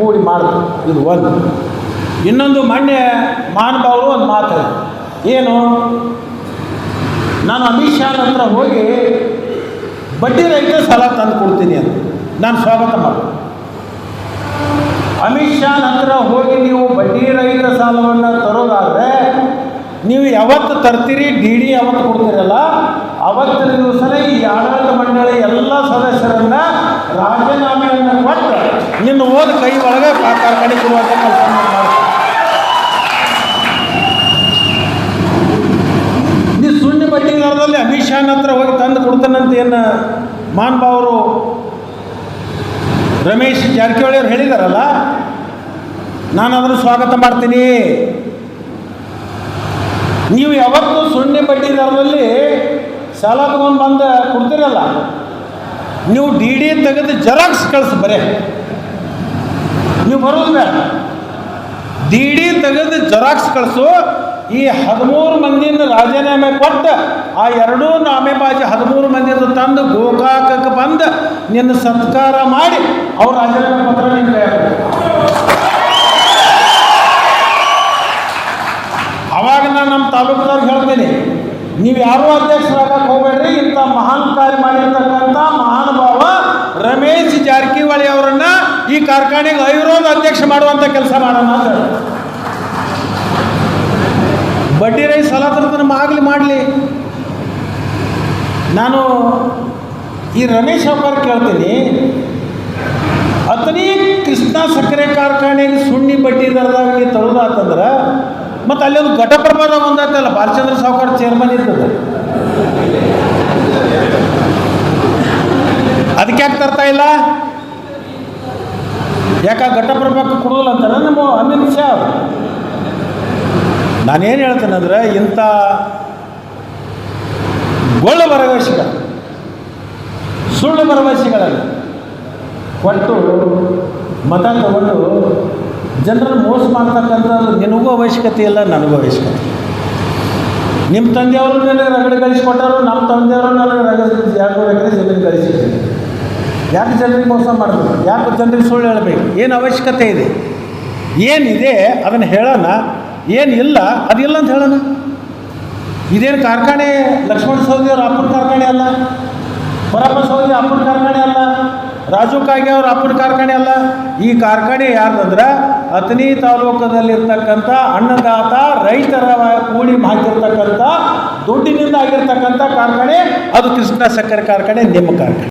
ಕೂಡಿ ಮಾಡಿದ್ರು ಇದು ಒಂದು. ಇನ್ನೊಂದು ಮೊನ್ನೆ ಮಹಾನುಭಾವರು ಒಂದು ಮಾತು ಏನು? ನಾನು ಅಮಿತ್ ಶಾ ಹತ್ರ ಹೋಗಿ ಬಡ್ಡಿ ರಹಿತ ಸಾಲ ತಂದು ಕೊಡ್ತೀನಿ ಅಂತ. ನಾನು ಸ್ವಾಗತ ಮಾಡಿ ಅಮಿತ್ ಶಾ ಹತ್ರ ಹೋಗಿ ನೀವು ಬಡ್ಡಿ ರಹಿತ ಸಾಲವನ್ನು ತರೋದಾದರೆ ನೀವು ಯಾವತ್ತು ತರ್ತೀರಿ? ಡಿ ಡಿ ಯಾವತ್ತು ಕೊಡ್ತೀರಲ್ಲ? ಅವತ್ತಿನ ದಿವಸನೇ ಈ ಆಡಳಿತ ಮಂಡಳಿ ಎಲ್ಲ ಸದಸ್ಯರನ್ನ ರಾಜೀನಾಮೆಯನ್ನು ಕೊಟ್ಟು ನಿನ್ನ ಹೋದ ಕೈ ಒಳಗೆ ಕಾರ್ಖಾನೆ ಕೊಡುವಂಥ ಕೆಲಸ ಮಾಡಿ ನೀ ಸುಣ್ಣ ಬಡ್ಡಿಗಾರದಲ್ಲಿ ಅಮಿತ್ ಶಾನ್ ಹತ್ರ ಹೋಗಿ ತಂದು ಕೊಡ್ತಾನಂತ ಏನು ಮಾನ್ಭಾವರು ರಮೇಶ್ ಜಾರಕಿಹೊಳಿ ಅವ್ರು ಹೇಳಿದಾರಲ್ಲ, ನಾನು ಅದನ್ನು ಸ್ವಾಗತ ಮಾಡ್ತೀನಿ. ನೀವು ಯಾವತ್ತೂ ಸುಣ್ಣ ಬಡ್ಡಿ ದರದಲ್ಲಿ ಸಾಲ ತಗೊಂಡು ಬಂದು ಕೊಡ್ತೀರಲ್ಲ. ನೀವು ಡಿ ಡಿ ತೆಗೆದು ಜೆರಾಕ್ಸ್ ಕಳಿಸಿ ಬರೇ. ನೀವು ಬರೋದು ಬೇಡ ಡಿ ಡಿ ತೆಗೆದು ಜೆರಾಕ್ಸ್ ಕಳಿಸು, ಈ ಹದಿಮೂರು ಮಂದಿನ ರಾಜೀನಾಮೆ ಕೊಟ್ಟು, ಆ ಎರಡೂ ನಾಮೆಬಾಜಿ ಹದಿಮೂರು ಮಂದಿದು ತಂದು ಗೋಕಾಕಕ್ಕೆ ಬಂದು ನಿನ್ನ ಸತ್ಕಾರ ಮಾಡಿ ಅವ್ರ ರಾಜೀನಾಮೆ ಪತ್ರ ನಿಮಗೆ. ಅವಾಗ ನಾನು ನಮ್ಮ ತಾಲೂಕದವ್ರಿಗೆ ಹೇಳ್ತೀನಿ, ನೀವು ಯಾರೂ ಅಧ್ಯಕ್ಷರಾಗಕ್ಕೆ ಹೋಗಬೇಡ್ರಿ, ಇಂಥ ಮಹಾನ್ ಕಾರ್ಯ ಮಾಡಿರ್ತಕ್ಕಂಥ ಮಹಾನುಭಾವ ರಮೇಶ್ ಜಾರಕಿಹೊಳಿ ಅವರನ್ನ ಈ ಕಾರ್ಖಾನೆಗೆ ಅವಿರೋಧ ಅಧ್ಯಕ್ಷ ಮಾಡುವಂಥ ಕೆಲಸ ಮಾಡೋಣ ಅಂತ. ಬಡ್ಡಿ ರೈ ಸಾಲ ತರತನ ಆಗಲಿ ಮಾಡಲಿ. ನಾನು ಈ ರಮೇಶ್ ಅವ್ರ ಕೇಳ್ತೀನಿ. ಅತನೇ ಕೃಷ್ಣ ಸಕ್ಕರೆ ಕಾರ್ಖಾನೆಗೆ ಸುಣ್ಣಿ ಬಡ್ಡಿ ದರದಾಗಿ ನೀವು ತರೋದಾತಂದ್ರೆ ಮತ್ತು ಅಲ್ಲಿ ಒಂದು ಘಟಪ್ರಭಾದ ಒಂದಾಯ್ತಲ್ಲ ಬಾಲಚಂದ್ರ ಸಾವುಕಾರ ಚೇರ್ಮನ್ ಇರ್ತದೆ ಅದಕ್ಕೆ ಯಾಕೆ ತರ್ತಾ ಇಲ್ಲ ಯಾಕೆ ಘಟಪ್ರಭಾಕ್ಕೆ ಕೊಡೋಲ್ಲ ಅಂತಾರೆ ನಮ್ಮ ಅಮಿತ್ ಶಾ ಅವರು ನಾನೇನು ಹೇಳ್ತೇನೆ ಅಂದ್ರೆ ಇಂಥ ಗೊಳ್ಳ ಭರವಸೆಗಳು, ಸುಳ್ಳು ಭರವಸೆಗಳಲ್ಲಿ ಕೊಟ್ಟು ಮತ ತಗೊಂಡು ಜನರನ್ನು ಮೋಸ ಮಾಡ್ತಕ್ಕಂಥದ್ದು ನಿನಗೂ ಅವಶ್ಯಕತೆ ಇಲ್ಲ, ನನಗೂ ಅವಶ್ಯಕತೆ ನಿಮ್ಮ ತಂದೆಯವರು ನನಗೆ ರಗಡೆ ಕಳಿಸ್ಕೊಟ್ಟಾರು ನಮ್ಮ ತಂದೆಯವರು ನನಗೆ ರಗಡೆ ಎರಡು ಎಕರೆ ಜನರಿಗೆ ಕಳಿಸಿದ್ದೀನಿ ಯಾಕೆ ಜನರಿಗೆ ಮೋಸ ಮಾಡಬೇಕು ಯಾಕೆ ಜನರಿಗೆ ಸುಳ್ಳು ಹೇಳಬೇಕು? ಏನು ಅವಶ್ಯಕತೆ ಇದೆ? ಏನಿದೆ? ಅದನ್ನು ಹೇಳೋಣ. ಏನಿಲ್ಲ ಅದಿಲ್ಲ ಅಂತ ಹೇಳೋಣ. ಇದೇನು ಕಾರ್ಖಾನೆ? ಲಕ್ಷ್ಮಣ ಸೌದಿ ಅವ್ರ ಅಪ್ಪನ ಕಾರ್ಖಾನೆ ಅಲ್ಲ? ಪರಪ್ಪ ಸೌದಿ ಅಪ್ಪನ ಕಾರ್ಖಾನೆ ಅಲ್ಲ? ರಾಜು ಕಾಗೆ ಅವ್ರ ಅಪ್ಪನ ಕಾರ್ಖಾನೆ ಅಲ್ಲ? ಈ ಕಾರ್ಖಾನೆ ಯಾರ್ದಂದ್ರೆ ಅಥಣಿ ತಾಲೂಕದಲ್ಲಿರ್ತಕ್ಕಂಥ ಅನ್ನದಾತ ರೈತರ ಕೂಡಿ ಹಾಕಿರ್ತಕ್ಕಂಥ ದುಡ್ಡಿನಿಂದ ಆಗಿರ್ತಕ್ಕಂಥ ಕಾರ್ಖಾನೆ. ಅದು ಕೃಷ್ಣ ಸಕ್ಕರೆ ಕಾರ್ಖಾನೆ, ನಿಮ್ಮ ಕಾರ್ಖಾನೆ.